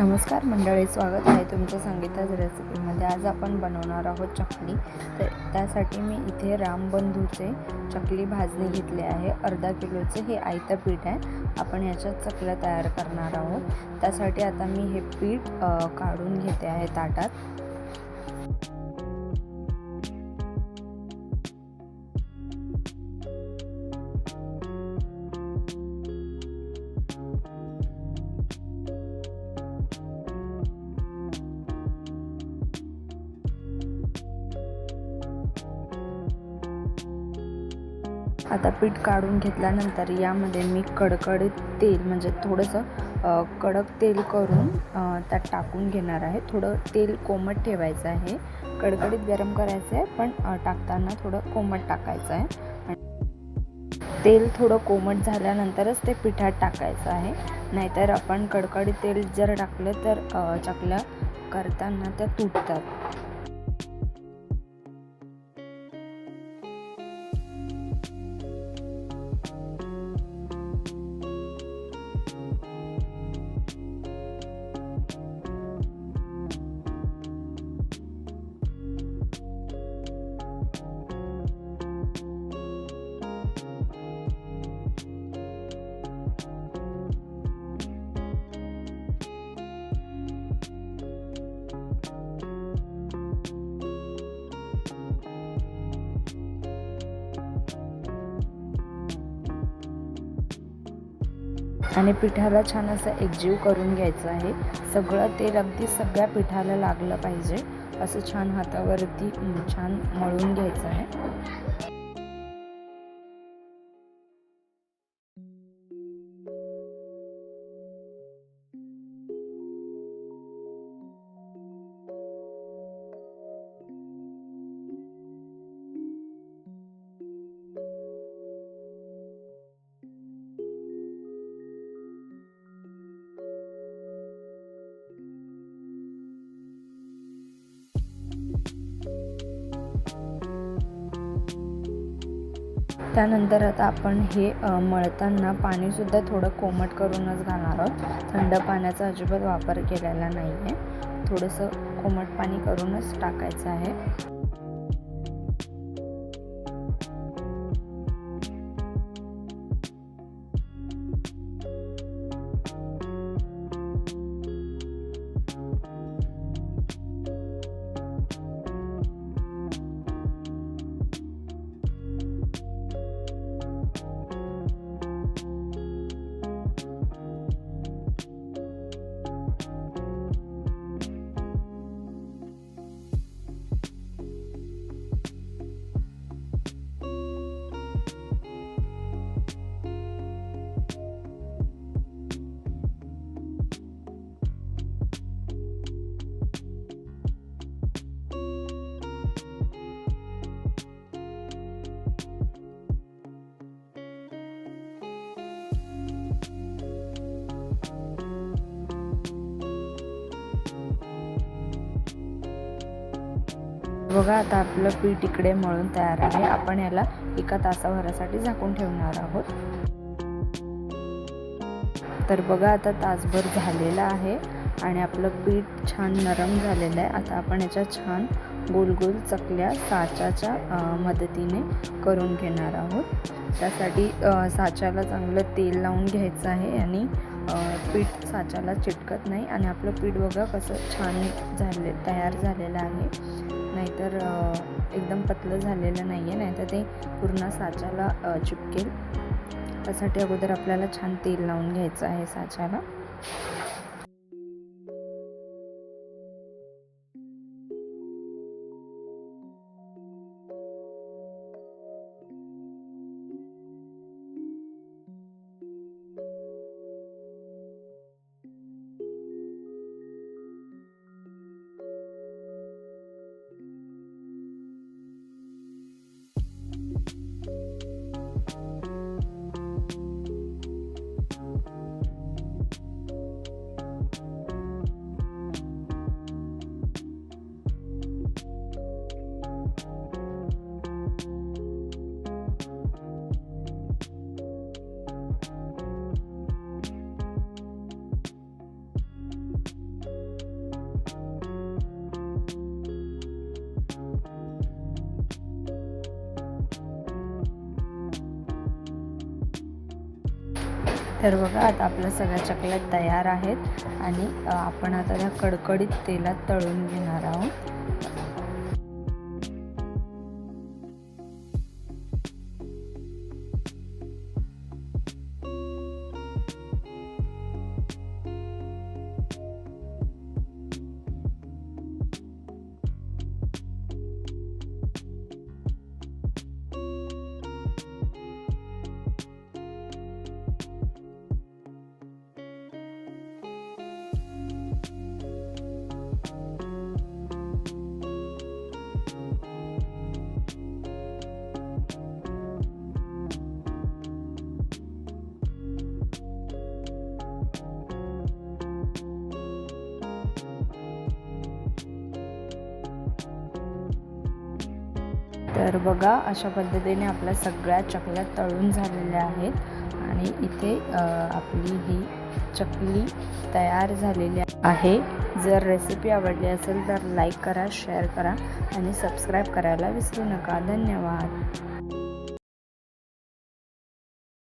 नमस्कार मंडळी स्वागत आहे तुमच्या संगीताच रेसिपीमध्ये. आज आपण बनवणार आहोत चकली. तर त्यासाठी मी इथे रामबंधूचे चकली भाजणी घेतले आहे. अर्धा किलोचे हे आयतं पीठ आहे. आपण याच्यात चकल्या तयार करणार आहोत. त्यासाठी आता मी हे पीठ काढून घेते आहे ताटात. आता पीठ काढून घेतल्यानंतर यामध्ये मी कडकडीत तेल म्हणजे थोडंसं कडक तेल करून त्यात टाकून घेणार आहे. थोडं तेल कोमट ठेवायचं आहे. कडकडीत गरम करायचं आहे पण टाकताना थोडं कोमट टाकायचं आहे. तेल थोडं कोमट झाल्यानंतरच ते पिठात टाकायचं आहे. नाहीतर आपण कडकडीत तेल जर टाकलं तर चकल्या करताना त्या तुटतात. आणि पिठाला छान असं एकजीव करून घ्यायचं आहे. सगळं तेल अगदी सगळ्या पिठाला लागलं पाहिजे. असं छान हातावरती छान मळून घ्यायचं आहे. त्यानंतर आता आपण हे मळताना पाणीसुद्धा थोडं कोमट करूनच घालणार आहोत. थंड पाण्याचा अजिबात वापर केलेला नाही आहे थोडंसं कोमट पाणी करूनच टाकायचं आहे. बघा आता आपलं पीठ इकडे मळून तयार आहे. आपण याला एका तासाभरासाठी झाकून ठेवणार आहोत. तर बघा आता तासभर झालेला आहे आणि आपलं पीठ छान नरम झालेलं आहे. आता आपण याच्या छान गोल गोल चकल्या साच्याच्या मदतीने करून घेणार आहोत. त्यासाठी साच्याला चांगलं तेल लावून घ्यायचं आहे आणि पीठ साच्याला चिटकत नाही आणि आपलं पीठ बघा कसं छान झाले तयार झालेलं आहे. नाहीतर एकदम पतलं झालेलं नाही आहे नाहीतर ते पूर्ण साच्याला चिपकेल. त्यासाठी अगोदर आपल्याला छान तेल लावून घ्यायचं आहे साच्याला. तर बघा आता आपल्या सगळ्या चकल्या तयार आहेत आणि आपण आता त्या कडकडीत तेलात तळून घेणार आहोत. तर बघा अशा पद्धतीने आपल्या सगळ्या चकल्या तळून झालेल्या आहेत. आणि इथे आपली ही चकली तयार झालेली आहे. जर रेसिपी आवडली असेल तर लाईक करा शेअर करा आणि सबस्क्राईब करायला विसरू नका. धन्यवाद.